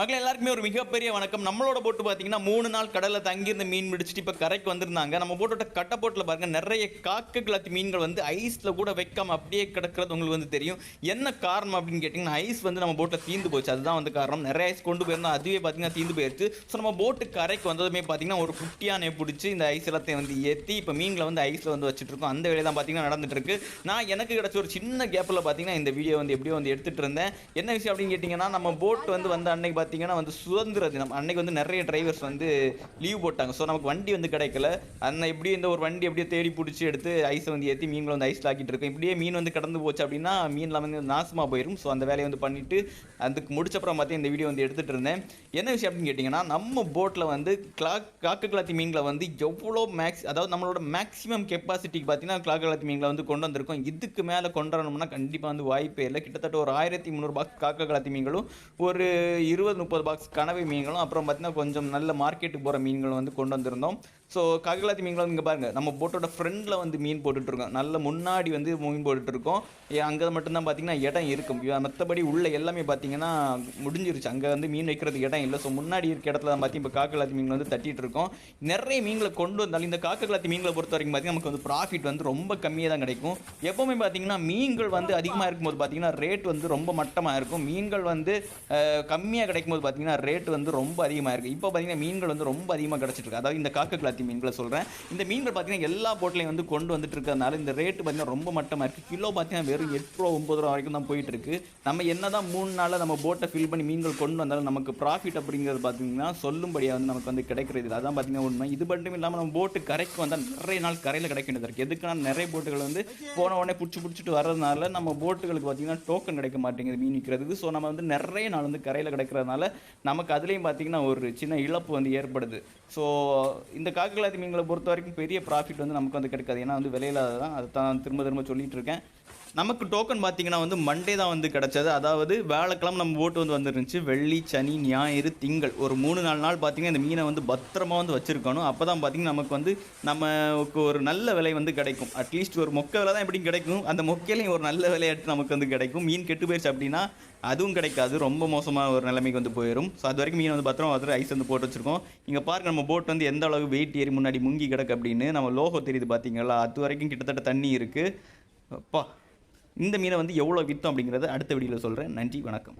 மக்கள் எல்லாருக்குமே ஒரு மிகப்பெரிய வணக்கம். நம்மளோட போட்டு பார்த்தீங்கன்னா மூணு நாள் கடலில் தங்கியிருந்த மீன் பிடிச்சிட்டு இப்போ கரைக்கு வந்திருந்தாங்க. நம்ம போட்டோட கட்ட போட்டில் பாருங்க நிறைய காக்கு கிளத்து மீன்கள் வந்து ஐஸில் கூட வைக்காமல் அப்படியே கிடக்கிறது உங்களுக்கு வந்து தெரியும். என்ன காரணம் அப்படின்னு கேட்டிங்கன்னா ஐஸ் வந்து நம்ம போட்டில் தீந்து போச்சு. அதுதான் வந்து காரணம். நிறைய ஐஸ் கொண்டு போயிருந்தோம். அதுவே பார்த்தீங்கன்னா தீந்து போயிருச்சு. ஸோ நம்ம போட்டு கரைக்கு வந்ததுமே பார்த்தீங்கன்னா ஒரு குட்டியானை பிடிச்சி இந்த ஐஸ் எல்லாத்தையும் வந்து ஏற்றி இப்போ மீன்களை வந்து ஐஸில் வந்து வச்சுட்ருக்கோம் அந்த வேலையை தான் பார்த்தீங்கன்னா நடந்துட்டுருக்கு நான் எனக்கு கிடைச்ச ஒரு சின்ன கேப்பில் பார்த்தீங்கன்னா இந்த வீடியோ வந்து எப்படியோ வந்து எடுத்துகிட்டு இருந்தேன். என்ன விஷயம் அப்படின்னு கேட்டிங்கன்னா நம்ம போட் வந்து வந்த அன்னைக்கு பார்த்தீங்கன்னா வந்து சுதந்திர தினம். அன்னைக்கு வந்து நிறைய டிரைவர்ஸ் வந்து லீவ் போட்டாங்க. ஸோ நமக்கு வண்டி வந்து கிடைக்கல. அந்த இப்படி இந்த ஒரு வண்டி அப்படியே தேடி பிடிச்சி எடுத்து ஐஸை வந்து ஏற்றி மீன்களை வந்து ஐஸில் ஆக்கிட்டு இருக்கோம் இப்படியே மீன் வந்து கடந்து போச்சு அப்படின்னா மீன்லாம் வந்து நாசமாக போயிடும் ஸோ அந்த வேலையை வந்து பண்ணிட்டு அதுக்கு முடிச்சப்புறம் பார்த்தீங்கன்னா இந்த வீடியோ வந்து எடுத்துகிட்டு இருந்தேன். என்ன விஷயம் அப்படின்னு கேட்டிங்கன்னா நம்ம போட்டில் வந்து கிளாக் காக்கு கிளாத்தி மீன்களை வந்து எவ்வளோ மேக்ஸ் அதாவது நம்மளோட மேக்ஸிமம் கெப்பாசிட்டிக்கு பார்த்தீங்கன்னா கிளாக்கு கிளாத்தி மீன்களை வந்து கொண்டு வந்திருக்கோம். இதுக்கு மேலே கொண்டு வரணும்னா கண்டிப்பாக வந்து வாய்ப்பே இல்லை. கிட்டத்தட்ட ஒரு ஆயிரத்தி முந்நூறுபா காக்க காக்கா கிளாத்தி மீன்களும் ஒரு இருபது முப்பது பாக்ஸ் கனவை மீன்களும் அப்புறம் பார்த்தீங்கன்னா கொஞ்சம் நல்ல மார்க்கெட்டுக்கு போகிற மீன்களும் வந்து கொண்டு வந்திருந்தோம். ஸோ காக்கலாத்தி மீன்களும் இங்கே பாருங்கள் நம்ம போட்டோட ஃப்ரண்டில் வந்து மீன் போட்டுட்ருக்கோம். நல்ல முன்னாடி வந்து மீன் போட்டுட்ருக்கோம். அங்கே மட்டும்தான் பார்த்தீங்கன்னா இடம் இருக்கும். மற்றபடி உள்ள எல்லாமே பார்த்தீங்கன்னா முடிஞ்சிருச்சு. அங்கே வந்து மீன் வைக்கிறதுக்கு இடம் இல்லை. ஸோ முன்னாடி இருக்க இடத்துல தான் பார்த்தி இப்போ காக்கலாத்தி மீன் வந்து தட்டிகிட்டு இருக்கோம் நிறைய மீன்களை கொண்டு வந்தாலும் இந்த காக்கலாத்தி மீன்களை பொறுத்த வரைக்கும் பார்த்தீங்கன்னா நமக்கு வந்து ப்ராஃபிட் வந்து ரொம்ப கம்மியாக தான் கிடைக்கும். எப்போவுமே பார்த்தீங்கன்னா மீன்கள் வந்து அதிகமாக இருக்கும்போது பார்த்தீங்கன்னா ரேட் வந்து ரொம்ப மட்டமாக இருக்கும். மீன்கள் வந்து கம்மியாக கிடைக்கும். கிடைக்கும்போது பார்த்தீங்கன்னா ரேட் வந்து ரொம்ப அதிகமாக இருக்குது இப்போ பார்த்தீங்கன்னா மீன்கள் வந்து ரொம்ப அதிகமாக கிடச்சிட்டு இருக்கு. அதாவது இந்த காக்க கிளாத்தி மீன்களை சொல்கிறேன் இந்த மீன்கள் பார்த்தீங்கன்னா எல்லா போட்லையும் வந்து கொண்டு வந்துட்டு இருக்கிறதுனால இந்த ரேட்டு பார்த்தீங்கன்னா ரொம்ப மட்டமாக இருக்குது கிலோ பார்த்தீங்கன்னா வெறும் எட்டு ரூபா ஒம்பது ரூபா வரைக்கும் தான் போயிட்டு நம்ம நம்ம என்னதான் மூணு நாளில் நம்ம போட்டை ஃபில் பண்ணி மீன்கள் கொண்டு வந்தாலும் நமக்கு ப்ராஃபிட் அப்படிங்கிறது பார்த்தீங்கன்னா சொல்லும்படியாக வந்து நமக்கு வந்து கிடைக்கிறது இல்லை. அதான் பார்த்தீங்கன்னா உண்மை. இது மட்டும் இல்லாமல் நம்ம போட்டு கரைக்கு வந்தால் நிறைய நாள் கரையில் கிடைக்க வேண்டியது இருக்குது எதுக்குன்னா நிறைய போட்டுகள் வந்து போன உடனே பிடிச்சி பிடிச்சிட்டு வர்றதுனால நம்ம போட்டுகளுக்கு பார்த்தீங்கன்னா டோக்கன் கிடைக்க மாட்டேங்குது மீன் விற்கிறதுக்கு ஸோ நம்ம வந்து நிறைய நாள் வந்து கரையில் கிடைக்கிறதுனால நமக்கு அதுலேயும் பார்த்தீங்கன்னா ஒரு சின்ன இழப்பு வந்து ஏற்படுது. ஸோ இந்த காக்கலாத்தி மீன்களை பொறுத்த வரைக்கும் பெரிய ப்ராஃபிட் வந்து நமக்கு வந்து கிடைக்காது. ஏன்னா வந்து விலையில தான் அதை தான் திரும்ப திரும்ப சொல்லிகிட்டு இருக்கேன். நமக்கு டோக்கன் பார்த்தீங்கன்னா வந்து மண்டே தான் வந்து கிடச்சது. அதாவது வேலைக்கிழமை நம்ம போட்டு வந்து வந்துருந்துச்சு. வெள்ளி சனி ஞாயிறு திங்கள். ஒரு மூணு நாலு நாள் பார்த்தீங்கன்னா இந்த மீனை வந்து பத்திரமா வந்து வச்சுருக்கணும். அப்போ தான் பார்த்தீங்கன்னா நமக்கு வந்து நமக்கு ஒரு நல்ல விலை வந்து கிடைக்கும். அட்லீஸ்ட் ஒரு மொக்க விலை தான் எப்படி கிடைக்கும். அந்த மொக்கையிலையும் ஒரு நல்ல விலையாட்டு நமக்கு வந்து கிடைக்கும். மீன் கெட்டு போயிடுச்சு அப்படின்னா அதுவும் கிடைக்காது. ரொம்ப மோசமான ஒரு நிலைமைக்கு வந்து போயிடும் ஸோ அது வரைக்கும் மீன் வந்து பத்திரமா வந்து ஐஸ் வந்து போட்டு வச்சுருக்கோம். இங்கே பாருங்க நம்ம போட் வந்து எந்த அளவு வெயிட் ஏறி முன்னாடி முங்கி கிடக்கு அப்படின்னு நம்ம லோகோ தெரியுது பார்த்தீங்களா? அது வரைக்கும் கிட்டத்தட்ட தண்ணி இருக்குது அப்பா இந்த மீனை வந்து எவ்வளோ விற்றோம் அப்படிங்கிறத அடுத்த வீடியோவில் சொல்கிறேன் நன்றி வணக்கம்.